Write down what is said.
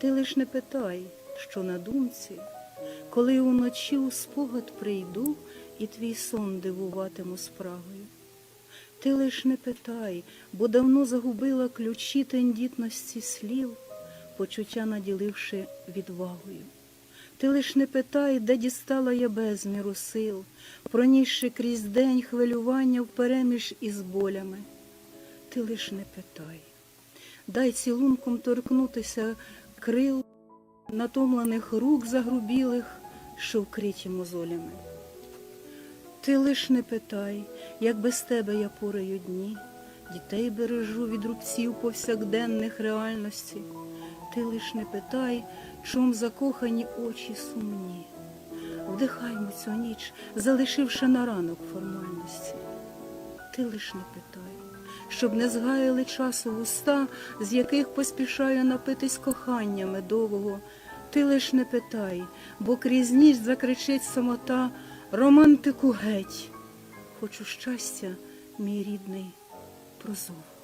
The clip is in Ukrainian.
Ти лиш не питай, що на думці, коли уночі у спогад прийду і твій сон дивуватиму справою. Ти лиш не питай, бо давно загубила ключі тендітності слів, почуття наділивши відвагою. Ти лиш не питай, де дістала я безміру сил, пронісши крізь день хвилювання впереміж із болями. Ти лиш не питай, дай цілунком торкнутися крил натомлених рук загрубілих, що вкриті мозолями. Ти лиш не питай, як без тебе я пораю дні, дітей бережу від рубців повсякденних реальності. Ти лиш не питай, чом закохані очі сумні. Вдихаймо цю ніч, залишивши на ранок формальності. Ти лиш не питай, щоб не згаяли часу вуста, з яких поспішаю напитись кохання медового. Ти лиш не питай, бо крізь ніч закричить самота романтику геть. Хочу щастя, мій рідний, прозоро.